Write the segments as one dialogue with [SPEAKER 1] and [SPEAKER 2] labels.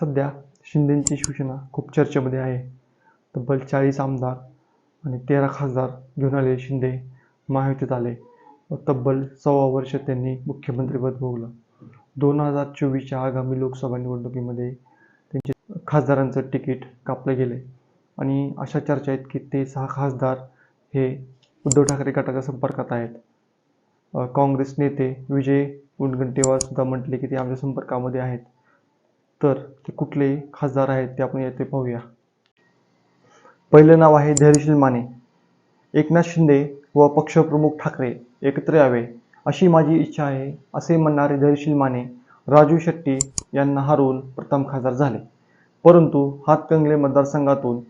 [SPEAKER 1] सध्या शिंदेंची शिवसेना खूप चर्चेमध्ये आहे. तब्बल चाळीस आमदार आणि तेरा खासदार घेऊन आलेले शिंदे महायुतीत आले. व तब्बल सव्वा वर्ष त्यांनी मुख्यमंत्रीपद भोगलं. दोन हजार चोवीसच्या आगामी लोकसभा निवडणुकीमध्ये त्यांचे खासदारांचं तिकीट कापलं गेले. आणि अशा चर्चा आहेत की ते सहा खासदार हे उद्धव ठाकरे गटाच्या संपर्कात आहेत. काँग्रेस नेते विजय वनगंटेवार सुद्धा म्हटले की ते आमच्या संपर्कामध्ये आहेत. तर ते कुठले खासदार आहेत ते आपण येथे पाहूया. पहिलं नाव आहे धैर्यशील माने. एकनाथ शिंदे व पक्षप्रमुख ठाकरे एकत्र यावे अशी माझी इच्छा आहे असे म्हणणारे धैर्यशील माने राजू शेट्टी यांना हरवून प्रथम खासदार झाले. परंतु हातकंगले मतदारसंघातून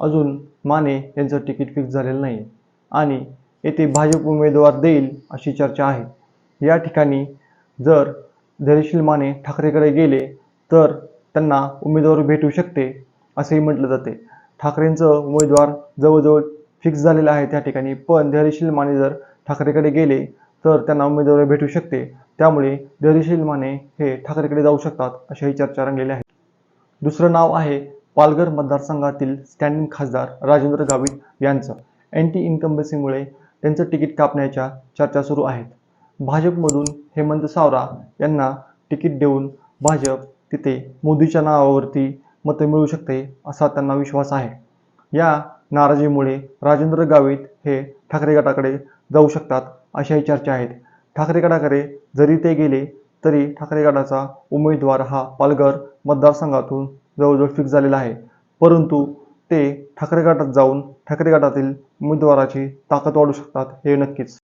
[SPEAKER 1] अजून माने यांचं तिकीट फिक्स झालेलं नाही आणि येथे भाजप उमेदवार देईल अशी चर्चा आहे. या ठिकाणी जर धैर्यशील माने ठाकरेकडे गेले तर त्यांना उमेदवार भेटू शकते असेही म्हटलं जाते. ठाकरेंचं उमेदवार जवळजवळ फिक्स झालेलं आहे त्या ठिकाणी पण धैर्यशील माने जर ठाकरेकडे गेले तर त्यांना उमेदवारी भेटू शकते. त्यामुळे धैर्यशील माने हे ठाकरेकडे जाऊ शकतात अशाही चर्चा रंगलेल्या आहेत. दुसरं नाव आहे पालघर मतदारसंघातील स्टँडिंग खासदार राजेंद्र गावित यांचं. अँटी इन्कम्बन्सीमुळे त्यांचं तिकीट कापण्याच्या चर्चा सुरू आहेत. भाजपमधून हेमंत सावरा यांना तिकीट देऊन भाजप तिथे मोदीच्या नावावरती मतं मिळू शकते असा त्यांना विश्वास आहे. या नाराजीमुळे राजेंद्र गावित हे ठाकरे गटाकडे जाऊ शकतात अशाही चर्चा आहेत. ठाकरे गटाकडे जरी ते गेले तरी ठाकरे गटाचा उमेदवार हा पालघर मतदारसंघातून जवळजवळ फिक्स झालेला आहे. परंतु ते ठाकरे गटात जाऊन ठाकरे गटातील उमेदवाराची ताकद वाढू शकतात हे नक्कीच.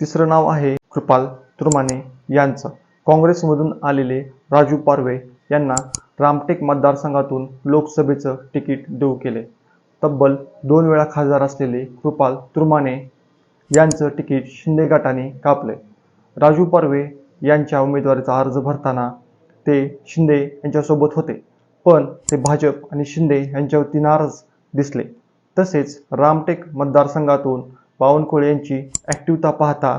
[SPEAKER 1] तिसरं नाव आहे कृपाल तुरमाने यांचं. काँग्रेसमधून आलेले राजू पारवे यांना रामटेक मतदारसंघातून लोकसभेचं तिकीट देऊ केले. तब्बल दोन वेळा खासदार असलेले कृपाल तुरमाने यांचं तिकीट शिंदे गटाने कापले. राजू पारवे यांच्या उमेदवारीचा अर्ज भरताना ते शिंदे यांच्यासोबत होते पण ते भाजप आणि शिंदे यांच्यावरती नाराज दिसले. तसेच रामटेक मतदारसंघातून बावनकुळे यांची ॲक्टिव्हता पाहता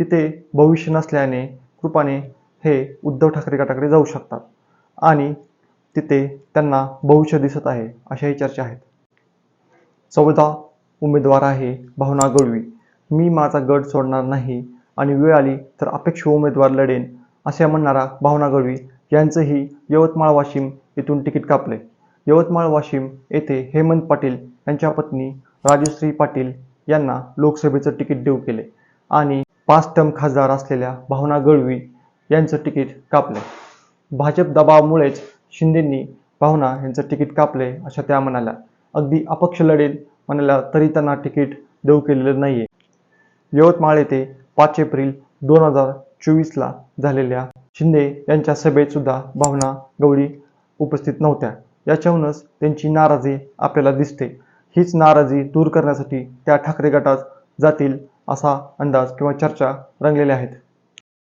[SPEAKER 1] तिथे भविष्य नसल्याने कृपाने हे उद्धव ठाकरे गटाकडे जाऊ शकतात आणि तिथे त्यांना भविष्य दिसत आहे अशाही चर्चा आहेत. चौदा उमेदवार आहे भावना गवळी मी माझा गट सोडणार नाही आणि वेळ आली तर अपेक्ष उमेदवार लढेन असे म्हणणारा भावना गवळी यांचंही यवतमाळ वाशिम येथून तिकीट कापले. यवतमाळ वाशिम येथे हेमंत पाटील यांच्या पत्नी राजश्री पाटील यांना लोकसभेचं तिकीट देऊ केले आणि पाच टर्म खासदार असलेल्या भावना गळवी यांचं तिकीट कापले. भाजप दबावामुळेच शिंदेंनी भावना यांचं तिकीट कापले अशा त्या म्हणाल्या. अगदी अपक्ष लढेल म्हणाल्या तरी त्यांना तिकीट देऊ केलेलं नाही यवतमाळ येथे पाच एप्रिल दोन हजार चोवीसला झालेल्या शिंदे यांच्या सभेत सुद्धा भावना गवळी उपस्थित नव्हत्या. याच्याहूनच त्यांची नाराजी आपल्याला दिसते. हीच नाराजी दूर करण्यासाठी त्या ठाकरे गटात जातील असा अंदाज किंवा चर्चा रंगलेल्या आहेत.